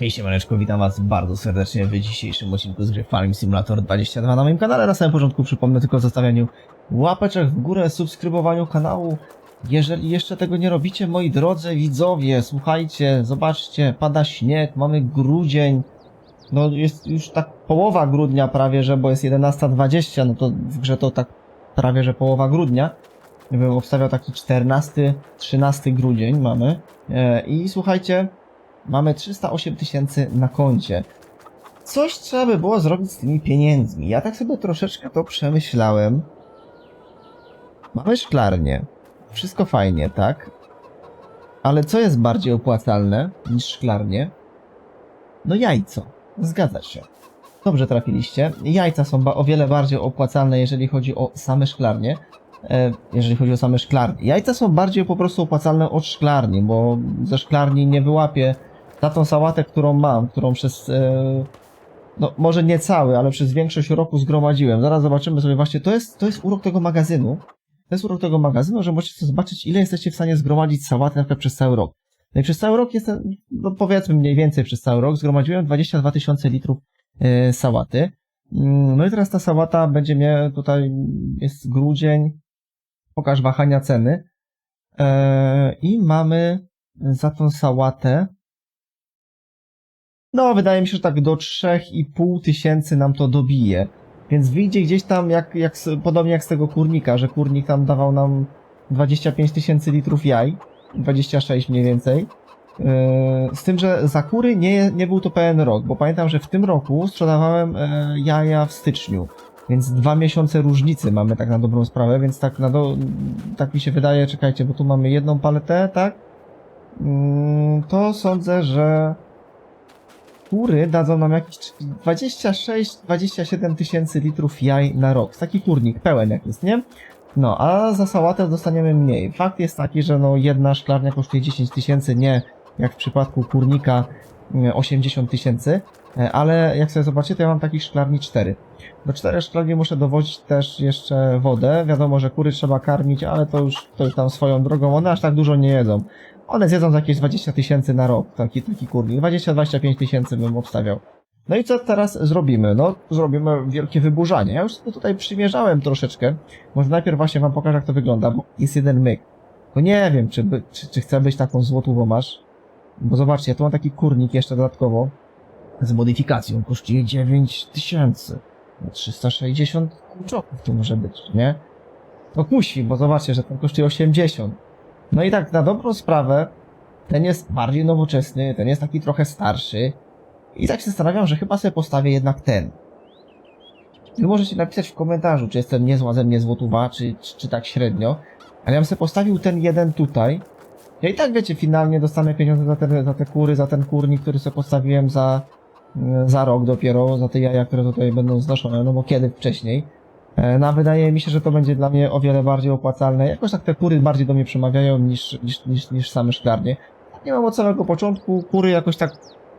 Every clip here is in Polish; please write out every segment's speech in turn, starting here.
Hej siemaneczko, witam was bardzo serdecznie w dzisiejszym odcinku z gry Farming Simulator 22 na moim kanale. Na samym początku przypomnę tylko o zostawianiu łapeczek w górę, subskrybowaniu kanału. Jeżeli jeszcze tego nie robicie, moi drodzy widzowie, słuchajcie, zobaczcie, pada śnieg, mamy grudzień. No jest już tak połowa grudnia prawie, że, bo jest 11.20, no to w grze to tak prawie, że połowa grudnia. Bym obstawiał taki 14, 13 grudzień mamy. E, I słuchajcie, Mamy 308 tysięcy na koncie. Coś trzeba by było zrobić z tymi pieniędzmi. Ja tak sobie troszeczkę to przemyślałem. Mamy szklarnię. Wszystko fajnie, tak? Ale co jest bardziej opłacalne niż szklarnie? No jajco. Zgadza się. Dobrze trafiliście. Jajca są o wiele bardziej opłacalne, jeżeli chodzi o same szklarnie. E, jeżeli chodzi o same szklarnie. Jajca są bardziej po prostu opłacalne od szklarni, bo ze szklarni nie wyłapię za tą sałatę, którą mam, którą przez, e, no może nie cały, ale przez większość roku zgromadziłem. Zaraz zobaczymy sobie właśnie, to jest, to jest urok tego magazynu. To jest urok tego magazynu, że możecie zobaczyć, ile jesteście w stanie zgromadzić sałaty na przykład przez cały rok. No i przez cały rok jestem, no powiedzmy mniej więcej przez cały rok, zgromadziłem 22 tysiące litrów e, sałaty. Mm, No i teraz ta sałata będzie mnie tutaj, jest grudzień, pokaż wahania ceny. E, I mamy za tą sałatę no, wydaje mi się, że tak do 3,5 tysięcy nam to dobije. Więc wyjdzie gdzieś tam, jak, jak, podobnie jak z tego kurnika, że kurnik tam dawał nam 25 tysięcy litrów jaj. 26 mniej więcej. Yy, z tym, że za kury nie, nie był to pełen rok, bo pamiętam, że w tym roku sprzedawałem e, jaja w styczniu. Więc dwa miesiące różnicy mamy tak na dobrą sprawę, więc tak na do, tak mi się wydaje, czekajcie, bo tu mamy jedną paletę, tak? Mm, to sądzę, że kury dadzą nam jakieś 26-27 tysięcy litrów jaj na rok. Taki kurnik pełen jak jest, nie? No, a za sałatę dostaniemy mniej. Fakt jest taki, że no jedna szklarnia kosztuje 10 tysięcy, nie jak w przypadku kurnika e, 80 tysięcy, e, ale jak sobie zobaczycie, to ja mam takich szklarni 4. Do czterech szklarni muszę dowozić też jeszcze wodę. Wiadomo, że kury trzeba karmić, ale to już, to już tam swoją drogą, one aż tak dużo nie jedzą. One zjedzą za jakieś 20 tysięcy na rok, taki, taki kurnik. 20-25 tysięcy bym obstawiał. No i co teraz zrobimy? No, zrobimy wielkie wyburzanie. Ja już sobie tutaj przymierzałem troszeczkę. Może najpierw właśnie wam pokażę, jak to wygląda, bo jest jeden myk. Bo nie wiem, czy, by, czy, czy chcę być taką złotówą masz. Bo zobaczcie, ja tu mam taki kurnik jeszcze dodatkowo. Z modyfikacją. Kosztuje 9 tysięcy. 360 kurczoków tu może być, nie? No musi, bo zobaczcie, że ten kosztuje 80. No i tak na dobrą sprawę, ten jest bardziej nowoczesny, ten jest taki trochę starszy. I tak się zastanawiam, że chyba sobie postawię jednak ten. Wy możecie napisać w komentarzu, czy jest ten niezła ze mnie złotówa, czy, czy, czy tak średnio. Ale ja bym sobie postawił ten jeden tutaj. Ja i tak wiecie, finalnie dostanę pieniądze za te, za te kury, za ten kurnik, który sobie postawiłem za, za rok dopiero, za te jaja, które tutaj będą znoszone, no bo kiedy wcześniej. E, No, a wydaje mi się, że to będzie dla mnie o wiele bardziej opłacalne. Jakoś tak te kury bardziej do mnie przemawiają niż, niż, niż, niż same szklarnie. Nie mam od samego początku. Kury jakoś tak,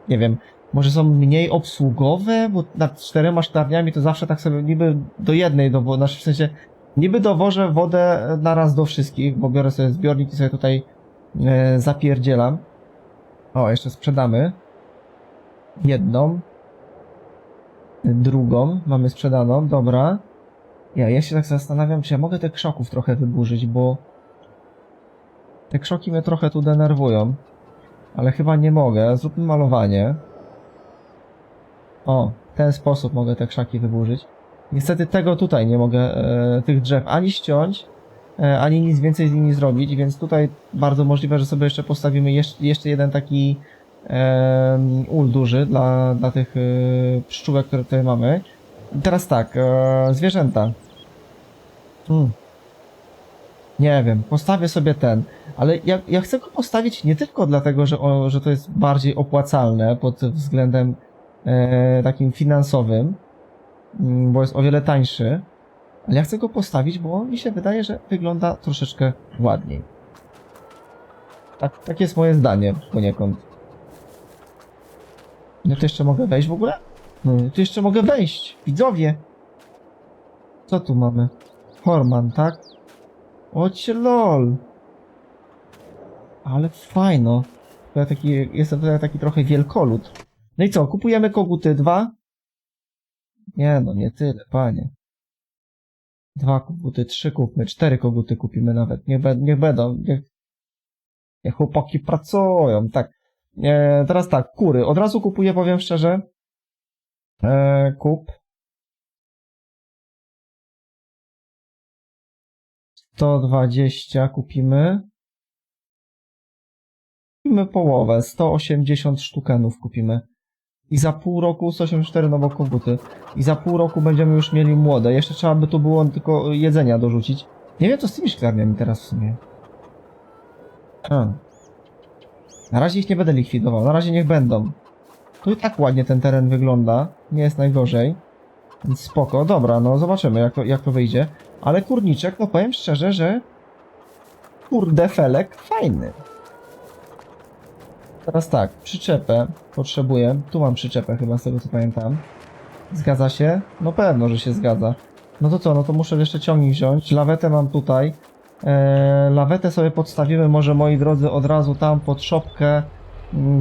nie wiem, może są mniej obsługowe, bo nad czterema szklarniami to zawsze tak sobie niby do jednej, do, znaczy w sensie niby dowożę wodę naraz do wszystkich, bo biorę sobie zbiornik i sobie tutaj e, zapierdzielam. O, jeszcze sprzedamy. Jedną. Drugą mamy sprzedaną, dobra. Ja, ja się tak zastanawiam, czy ja mogę te krzoków trochę wyburzyć, bo te krzoki mnie trochę tu denerwują. Ale chyba nie mogę. Zróbmy malowanie. O, w ten sposób mogę te krzaki wyburzyć. Niestety tego tutaj nie mogę, e, tych drzew ani ściąć, e, ani nic więcej z nimi zrobić, więc tutaj bardzo możliwe, że sobie jeszcze postawimy jeszcze, jeszcze jeden taki e, ul duży dla, dla tych e, pszczółek, które tutaj mamy. Teraz tak, e, zwierzęta. Hmm. Nie wiem, postawię sobie ten, ale ja, ja chcę go postawić nie tylko dlatego, że, o, że to jest bardziej opłacalne pod względem e, takim finansowym, mm, bo jest o wiele tańszy, ale ja chcę go postawić, bo mi się wydaje, że wygląda troszeczkę ładniej. Tak, tak jest moje zdanie poniekąd. No to jeszcze mogę wejść w ogóle? No, tu jeszcze mogę wejść. Widzowie! Co tu mamy? Horman, tak? Oć lol. Ale fajno. Ja taki, jestem tutaj taki trochę wielkolud. No i co, kupujemy koguty dwa? Nie no, nie tyle, panie. Dwa koguty, trzy kupmy, cztery koguty kupimy nawet. Niech, be, niech będą, niech, niech chłopaki pracują, tak. E, teraz tak, kury. Od razu kupuję, powiem szczerze. E, kup. 120 kupimy. Kupimy połowę, 180 sztukenów kupimy. I za pół roku 184 nowo koguty. I za pół roku będziemy już mieli młode. Jeszcze trzeba by tu było tylko jedzenia dorzucić. Nie wiem co z tymi szklarniami teraz w sumie. A. Na razie ich nie będę likwidował, na razie niech będą. Tu i tak ładnie ten teren wygląda, nie jest najgorzej. Więc spoko, dobra, no zobaczymy jak to, jak to wyjdzie. Ale kurniczek, no powiem szczerze, że kurde felek fajny. Teraz tak, przyczepę potrzebuję. Tu mam przyczepę chyba z tego co pamiętam. Zgadza się? No pewno, że się zgadza. No to co, no to muszę jeszcze ciągnik wziąć. Lawetę mam tutaj. Eee, lawetę sobie podstawimy może moi drodzy od razu tam pod szopkę,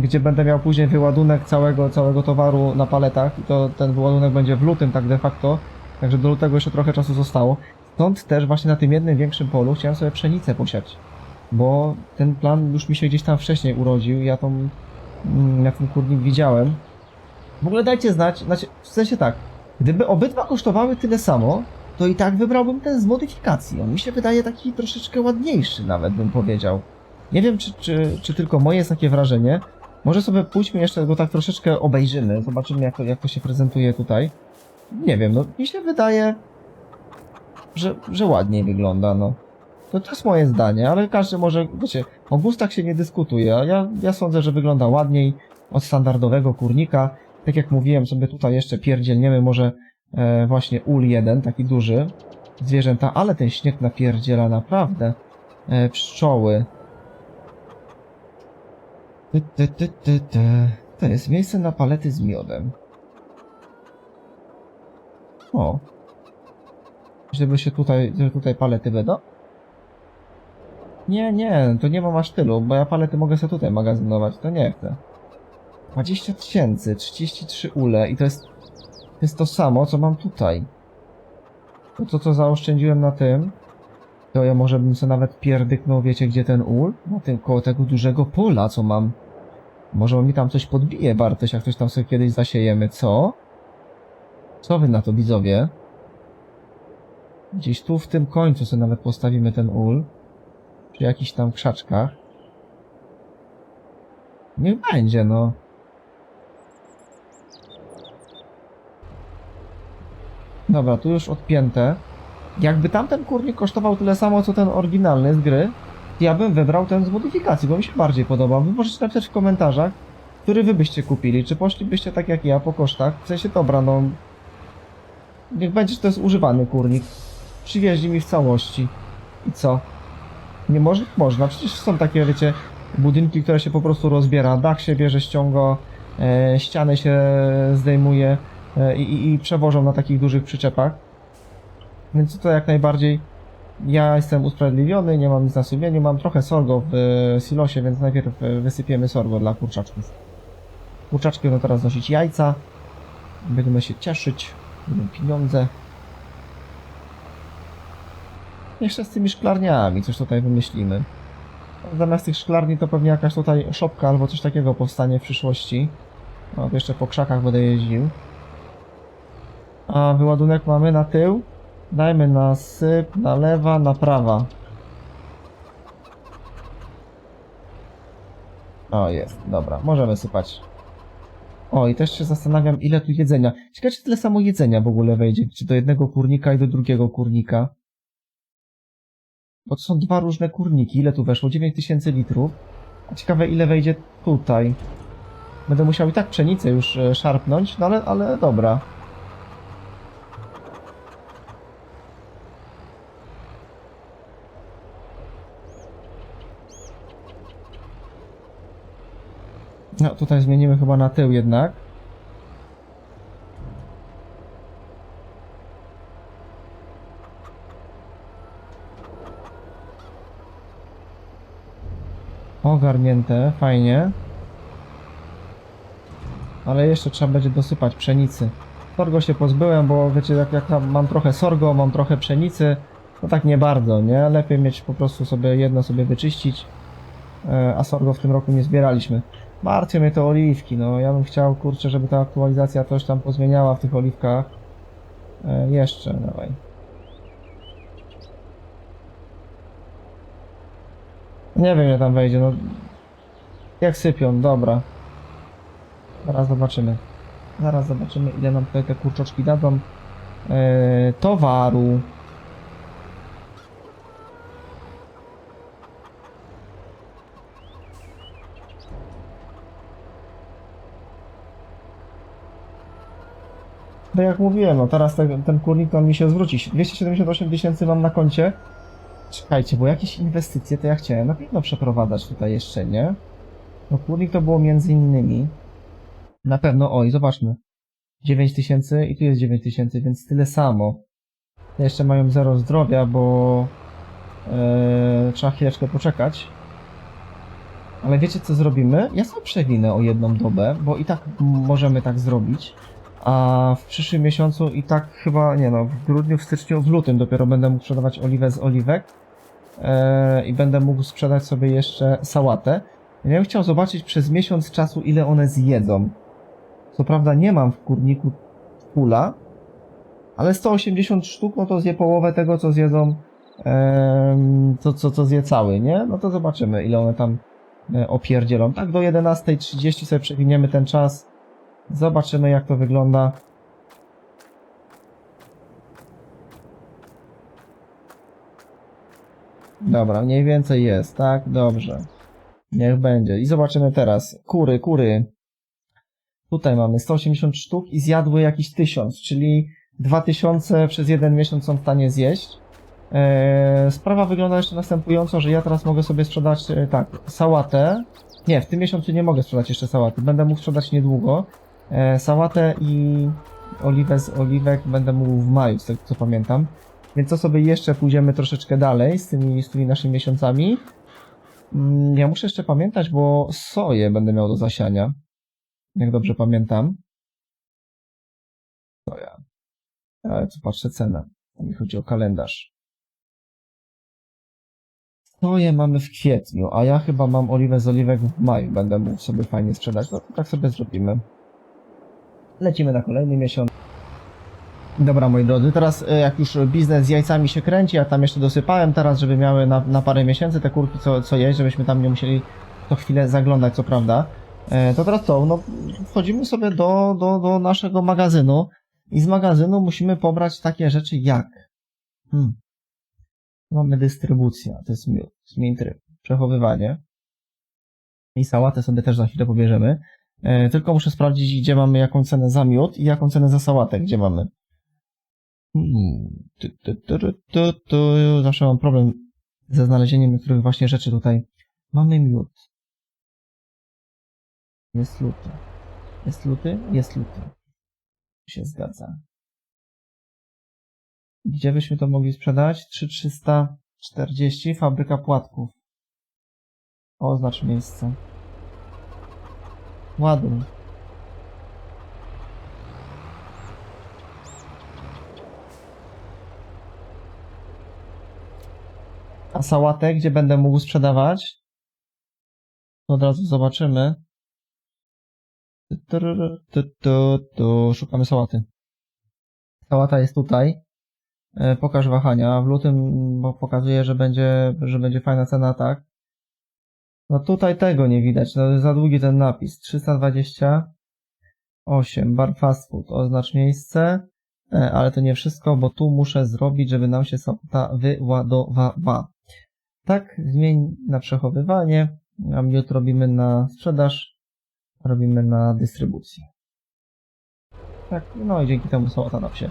gdzie będę miał później wyładunek całego, całego towaru na paletach. I to ten wyładunek będzie w lutym tak de facto. Także do lutego jeszcze trochę czasu zostało. Stąd też właśnie na tym jednym większym polu chciałem sobie pszenicę posiać. Bo ten plan już mi się gdzieś tam wcześniej urodził. Ja tą, mm, jak ten kurnik widziałem. W ogóle dajcie znać, znaczy, w sensie tak, gdyby obydwa kosztowały tyle samo, to i tak wybrałbym ten z modyfikacji. On mi się wydaje taki troszeczkę ładniejszy nawet, bym powiedział. Nie wiem, czy, czy, czy tylko moje jest takie wrażenie. Może sobie pójdźmy jeszcze go tak troszeczkę obejrzymy, zobaczymy jak to, jak to się prezentuje tutaj. Nie wiem, no mi się wydaje, że, że ładniej wygląda, no. To, to jest moje zdanie, ale każdy może, wiecie, o gustach się nie dyskutuje, a ja, ja sądzę, że wygląda ładniej od standardowego kurnika. Tak jak mówiłem, sobie tutaj jeszcze pierdzielniemy może e, właśnie ul jeden, taki duży, zwierzęta, ale ten śnieg napierdziela naprawdę. E, pszczoły. Ty, ty, ty, ty, ty. To jest miejsce na palety z miodem. O. Żeby się tutaj, że tutaj palety będą? Nie, nie, to nie mam aż tylu, bo ja palety mogę sobie tutaj magazynować, to nie chcę. 20 tysięcy, 33 ule i to jest, to jest to samo, co mam tutaj. To co zaoszczędziłem na tym, to ja może bym sobie nawet pierdyknął, wiecie gdzie ten ul? Na tym, koło tego dużego pola, co mam. Może on mi tam coś podbije, Bartoś, jak coś tam sobie kiedyś zasiejemy, co? Co wy na to, widzowie? Gdzieś tu w tym końcu sobie nawet postawimy ten ul. Przy jakichś tam krzaczkach. Niech będzie, no. Dobra, tu już odpięte. Jakby tamten kurnik kosztował tyle samo, co ten oryginalny z gry, ja bym wybrał ten z modyfikacji, bo mi się bardziej podobał. Wy możecie napisać w komentarzach, który wy byście kupili. Czy poszlibyście tak jak ja po kosztach? W sensie, dobra, no... Niech będzie, że to jest używany kurnik. Przywieźli mi w całości. I co? Nie może? Można. Przecież są takie, wiecie, budynki, które się po prostu rozbiera. Dach się bierze, ściąga, e, ściany się zdejmuje e, i, i przewożą na takich dużych przyczepach. Więc to jak najbardziej ja jestem usprawiedliwiony, nie mam nic na sumieniu, mam trochę sorgo w e, silosie, więc najpierw e, wysypiemy sorgo dla kurczaczków. Kurczaczki będą teraz nosić jajca, będziemy się cieszyć, będą pieniądze. Jeszcze z tymi szklarniami coś tutaj wymyślimy. Zamiast tych szklarni to pewnie jakaś tutaj szopka albo coś takiego powstanie w przyszłości. No, jeszcze po krzakach będę jeździł. A wyładunek mamy na tył. Dajmy na syp, na lewa, na prawa. O, jest, dobra, możemy sypać. O, i też się zastanawiam, ile tu jedzenia. Ciekawe, czy tyle samo jedzenia w ogóle wejdzie, czy do jednego kurnika i do drugiego kurnika. Bo to są dwa różne kurniki. Ile tu weszło? 9000 litrów. A ciekawe, ile wejdzie tutaj. Będę musiał i tak pszenicę już e, szarpnąć, no ale, ale dobra. No, tutaj zmienimy chyba na tył jednak. Ogarnięte, fajnie. Ale jeszcze trzeba będzie dosypać pszenicy. Sorgo się pozbyłem, bo wiecie, jak, jak mam trochę sorgo, mam trochę pszenicy, no tak nie bardzo, nie? Lepiej mieć po prostu sobie jedno sobie wyczyścić, e, a sorgo w tym roku nie zbieraliśmy. Martwią mnie te oliwki, no ja bym chciał, kurczę, żeby ta aktualizacja coś tam pozmieniała w tych oliwkach. E, jeszcze, dawaj. Nie wiem, ile tam wejdzie, no. Jak sypią, dobra. Zaraz zobaczymy. Zaraz zobaczymy, ile nam tutaj te kurczoczki dadzą. E, towaru. No jak mówiłem, no teraz ten, ten kurnik on mi się zwróci. 278 tysięcy mam na koncie. Czekajcie, bo jakieś inwestycje to ja chciałem na pewno przeprowadzać tutaj jeszcze, nie? No kurnik to było między innymi. Na pewno, oj, zobaczmy. 9 tysięcy i tu jest 9 tysięcy, więc tyle samo. Te jeszcze mają zero zdrowia, bo e, trzeba chwileczkę poczekać. Ale wiecie co zrobimy? Ja sobie przewinę o jedną dobę, bo i tak możemy tak zrobić. A w przyszłym miesiącu i tak chyba, nie no, w grudniu, w styczniu, w lutym dopiero będę mógł sprzedawać oliwę z oliwek. E, I będę mógł sprzedać sobie jeszcze sałatę. Ja bym chciał zobaczyć przez miesiąc czasu, ile one zjedzą. Co prawda nie mam w kurniku pula, ale 180 sztuk, no to zje połowę tego, co zjedzą, em, co, co, co zje cały, nie? No to zobaczymy, ile one tam e, opierdzielą. Tak do 11.30 sobie przewiniemy ten czas. Zobaczymy, jak to wygląda. Dobra, mniej więcej jest, tak? Dobrze. Niech będzie. I zobaczymy teraz. Kury, kury. Tutaj mamy 180 sztuk i zjadły jakiś 1000, czyli 2000 przez jeden miesiąc są w stanie zjeść. Eee, sprawa wygląda jeszcze następująco, że ja teraz mogę sobie sprzedać e, tak, sałatę. Nie, w tym miesiącu nie mogę sprzedać jeszcze sałaty. Będę mógł sprzedać niedługo. E, sałatę i oliwę z oliwek będę mógł w maju, z tego co pamiętam. Więc to sobie jeszcze pójdziemy troszeczkę dalej z tymi, z tymi naszymi miesiącami. Mm, Ja muszę jeszcze pamiętać, bo soję będę miał do zasiania. Jak dobrze pamiętam. Soja. Ale tu patrzę cenę. Mi chodzi o kalendarz. Soję mamy w kwietniu, a ja chyba mam oliwę z oliwek w maju. Będę mógł sobie fajnie sprzedać. No tak sobie zrobimy. Lecimy na kolejny miesiąc. Dobra, moi drodzy, teraz e, jak już biznes z jajcami się kręci, ja tam jeszcze dosypałem teraz, żeby miały na, na parę miesięcy te kurki co, co jeść, żebyśmy tam nie musieli co chwilę zaglądać, co prawda. E, to teraz co? No, wchodzimy sobie do, do, do naszego magazynu i z magazynu musimy pobrać takie rzeczy jak hmm. mamy dystrybucja, to jest zmień tryb, przechowywanie i sałatę sobie też za chwilę pobierzemy. E, tylko muszę sprawdzić, gdzie mamy jaką cenę za miód i jaką cenę za sałatę, gdzie mamy. Hmm. Zawsze mam problem ze znalezieniem niektórych właśnie rzeczy tutaj. Mamy miód. Jest luty. Jest luty? Jest luty. Się zgadza. Gdzie byśmy to mogli sprzedać? 3340, fabryka płatków. Oznacz miejsce. Ładuj. A sałatę, gdzie będę mógł sprzedawać? Od razu zobaczymy. Szukamy sałaty. Sałata jest tutaj. E, Pokaż wahania. W lutym bo pokazuje, że będzie, że będzie fajna cena, tak? No tutaj tego nie widać. No za długi ten napis. 328. Bar fast food. Oznacz miejsce. E, Ale to nie wszystko, bo tu muszę zrobić, żeby nam się sałata wyładowała. Tak, zmień na przechowywanie, a miód robimy na sprzedaż, robimy na dystrybucję. Tak, no i dzięki temu sałata nam się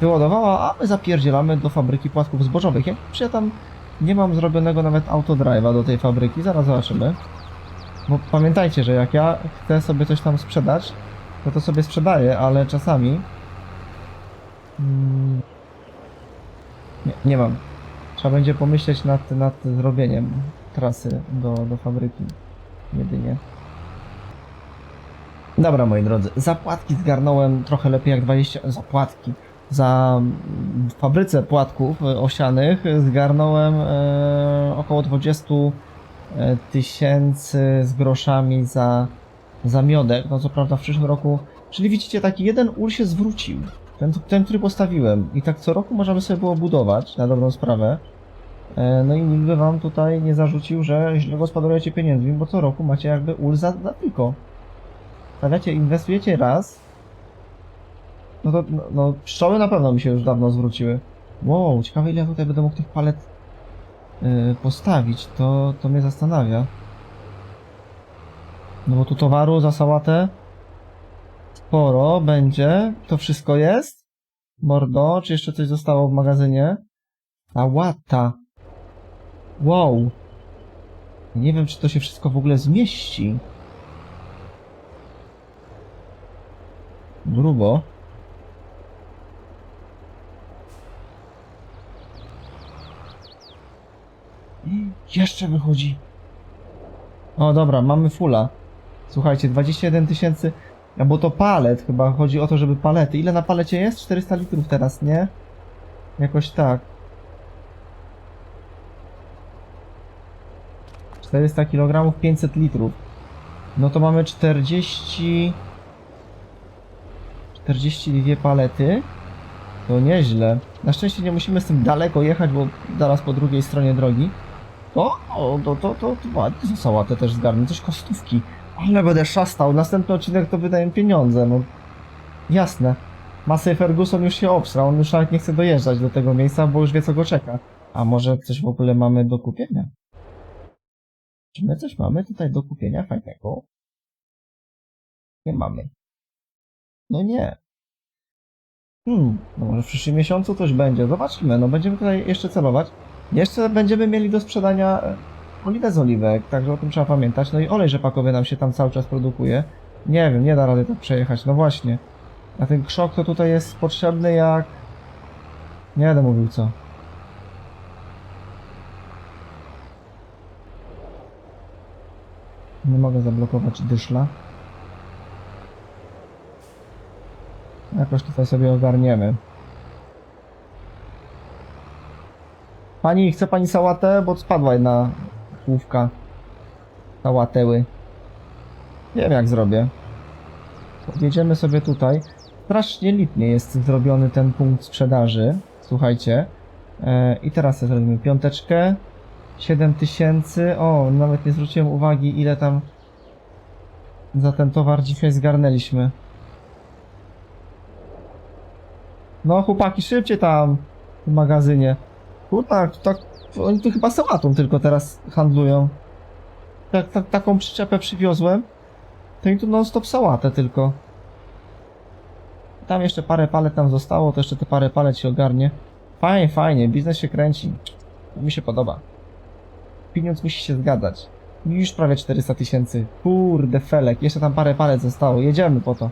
wyładowała, a my zapierdzielamy do fabryki płatków zbożowych. Ja, czy ja tam nie mam zrobionego nawet autodrive'a do tej fabryki, zaraz zobaczymy. Bo pamiętajcie, że jak ja chcę sobie coś tam sprzedać, to to sobie sprzedaję, ale czasami... Mm, nie, nie mam. Trzeba będzie pomyśleć nad, nad zrobieniem trasy do, do fabryki. Jedynie. Dobra, moi drodzy, zapłatki zgarnąłem trochę lepiej jak 20... Zapłatki. Za w fabryce płatków e, osianych zgarnąłem e, około 20 e, tysięcy z groszami za, za miodek. No co prawda w przyszłym roku... Czyli widzicie, taki jeden ul się zwrócił. Ten, ten, który postawiłem. I tak co roku możemy sobie było budować, na dobrą sprawę. No i nikt by wam tutaj nie zarzucił, że źle gospodarujecie pieniędzmi, bo co roku macie jakby ul za, za tylko. Stawiacie, inwestujecie raz, no to, no, no pszczoły na pewno mi się już dawno zwróciły. Wow, ciekawe ile ja tutaj będę mógł tych palet yy, postawić, to, to mnie zastanawia. No bo tu towaru za sałatę sporo będzie, to wszystko jest? Mordo, czy jeszcze coś zostało w magazynie? A łata. Wow. Nie wiem, czy to się wszystko w ogóle zmieści. Grubo. I Jeszcze wychodzi. O, dobra, mamy fula. Słuchajcie, 21 tysięcy. Bo to palet chyba. Chodzi o to, żeby palety. Ile na palecie jest? 400 litrów teraz, nie? Jakoś tak. 400 kg, 500 litrów. No to mamy 40... 42 palety. To nieźle. Na szczęście nie musimy z tym daleko jechać, bo zaraz po drugiej stronie drogi. O, to, to, to, to ładnie sałatę też zgarnę. Coś kostówki. Ale będę szastał. Następny odcinek to wydaję pieniądze, no. Jasne. Masy Ferguson już się obsrał. On już nawet nie chce dojeżdżać do tego miejsca, bo już wie co go czeka. A może coś w ogóle mamy do kupienia? Czy my coś mamy tutaj do kupienia fajnego? Nie mamy. No nie. Hmm, no może w przyszłym miesiącu coś będzie. Zobaczymy, no będziemy tutaj jeszcze celować. Jeszcze będziemy mieli do sprzedania e, oliwę z oliwek, także o tym trzeba pamiętać. No i olej rzepakowy nam się tam cały czas produkuje. Nie wiem, nie da rady tak przejechać, no właśnie. A ten krzok to tutaj jest potrzebny jak... Nie będę mówił co. Nie mogę zablokować dyszla. Jakoś tutaj sobie ogarniemy. Pani, chce pani sałatę? Bo spadła jedna główka sałateły. Wiem jak zrobię. Podjedziemy sobie tutaj. Strasznie lipnie jest zrobiony ten punkt sprzedaży. Słuchajcie. E, I teraz zrobimy piąteczkę. 7000. O, nawet nie zwróciłem uwagi ile tam za ten towar dzisiaj zgarnęliśmy. No chłopaki, szybciej tam w magazynie. Kurwa, tak, oni tu chyba sałatą tylko teraz handlują. Tak, tak, taką przyczepę przywiozłem. To mi tu non stop sałatę tylko. Tam jeszcze parę palet nam zostało, to jeszcze te parę palet się ogarnie. Fajnie, fajnie, biznes się kręci. Mi się podoba. Pieniądz musi się zgadzać. Już prawie 400 tysięcy. Kurde felek, jeszcze tam parę palet zostało, jedziemy po to.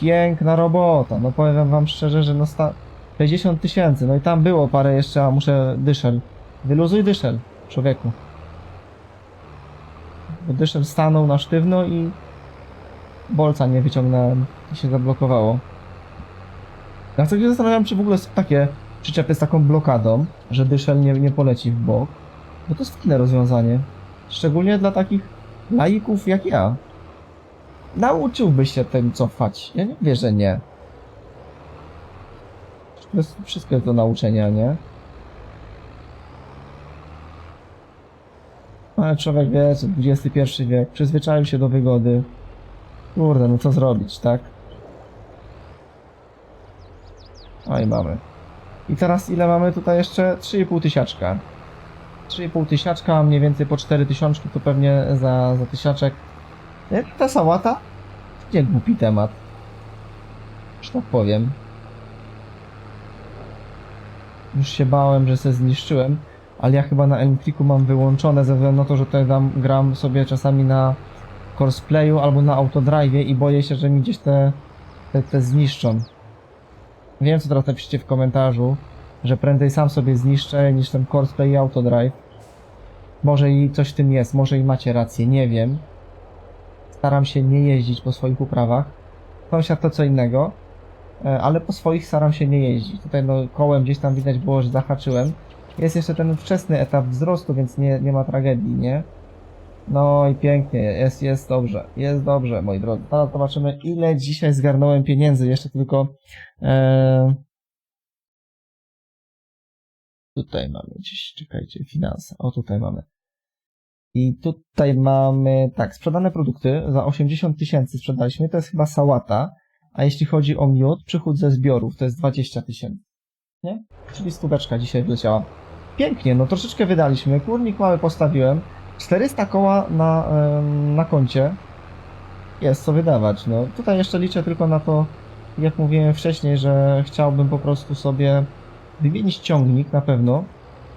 Piękna robota, no powiem wam szczerze, że no sta... 60 tysięcy, no i tam było parę jeszcze, a muszę dyszel. Wyluzuj dyszel, człowieku. Bo dyszel stanął na sztywno i bolca nie wyciągnąłem i się zablokowało. Ja sobie się zastanawiam, czy w ogóle są takie przyczepy z taką blokadą, że dyszel nie, nie poleci w bok. Bo to jest fajne rozwiązanie. Szczególnie dla takich laików jak ja. Nauczyłbyś się tym cofać. Ja nie wierzę, nie. To jest wszystko jest do nauczenia, nie? Ale człowiek wie, XXI wiek, przyzwyczaił się do wygody. Kurde, no co zrobić, tak? No i mamy. I teraz ile mamy tutaj jeszcze? 3,5 tysiaczka. 3,5 tysiaczka, mniej więcej po 4 tysiączki, to pewnie za, za tysiaczek. Ta sałata? Nie głupi temat. Że tak powiem. Już się bałem, że se zniszczyłem, ale ja chyba na Emtriku mam wyłączone ze względu na to, że tutaj tam gram sobie czasami na Courseplayu albo na Autodrive i boję się, że mi gdzieś te, te, te zniszczą. Wiem, co teraz napiszcie w komentarzu, że prędzej sam sobie zniszczę niż ten Courseplay i Autodrive. Może i coś w tym jest, może i macie rację, nie wiem. staram się nie jeździć po swoich uprawach. Sąsiad to co innego, ale po swoich staram się nie jeździć. Tutaj no kołem gdzieś tam widać było, że zahaczyłem. Jest jeszcze ten wczesny etap wzrostu, więc nie, nie ma tragedii, nie? No i pięknie, jest, jest dobrze, jest dobrze, moi drodzy. Teraz zobaczymy, ile dzisiaj zgarnąłem pieniędzy. Jeszcze tylko. E... Tutaj mamy gdzieś, czekajcie, finanse. O, tutaj mamy. I tutaj mamy, tak, sprzedane produkty za 80 tysięcy sprzedaliśmy, to jest chyba sałata. A jeśli chodzi o miód, przychód ze zbiorów to jest 20 tysięcy. Nie? Czyli stóweczka dzisiaj wleciała. Pięknie, no troszeczkę wydaliśmy. Kurnik mały postawiłem. 400 koła na, na koncie. Jest co wydawać. No tutaj jeszcze liczę tylko na to, jak mówiłem wcześniej, że chciałbym po prostu sobie wymienić ciągnik na pewno.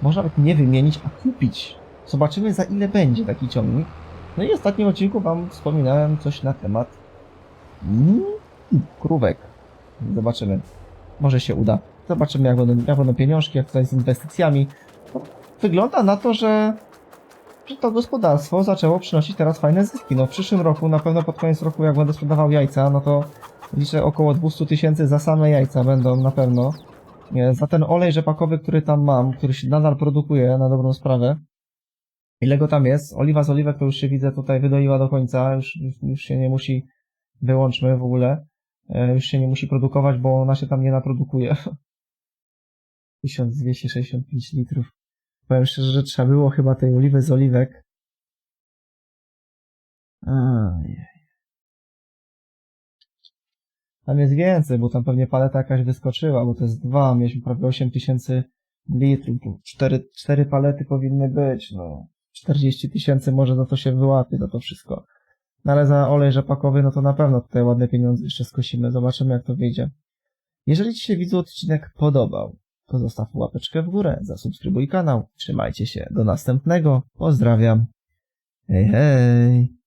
Można nawet nie wymienić, a kupić. Zobaczymy za ile będzie taki ciągnik. No i w ostatnim odcinku wam wspominałem coś na temat krówek. Zobaczymy. Może się uda. Zobaczymy jak będą, jak będą pieniążki, jak tutaj z inwestycjami. No, wygląda na to, że, że to gospodarstwo zaczęło przynosić teraz fajne zyski. No w przyszłym roku, na pewno pod koniec roku, jak będę sprzedawał jajca, no to liczę około 200 tysięcy za same jajca będą na pewno. Nie, Za ten olej rzepakowy, który tam mam, który się nadal produkuje na dobrą sprawę. Ile go tam jest? Oliwa z oliwek to już się widzę tutaj wydoiła do końca, już, już, już się nie musi, wyłączmy w ogóle, już się nie musi produkować, bo ona się tam nie naprodukuje. 1265 litrów. Powiem szczerze, że trzeba było chyba tej oliwy z oliwek. Tam jest więcej, bo tam pewnie paleta jakaś wyskoczyła, bo to jest dwa, mieliśmy prawie 8000 litrów, cztery, cztery palety powinny być, no. 40 tysięcy może za to się wyłapie, za to wszystko. No ale za olej rzepakowy, no to na pewno tutaj ładne pieniądze jeszcze skosimy, zobaczymy jak to wyjdzie. Jeżeli Ci się widzu odcinek podobał, to zostaw łapeczkę w górę, zasubskrybuj kanał, trzymajcie się, do następnego, pozdrawiam, hej hej!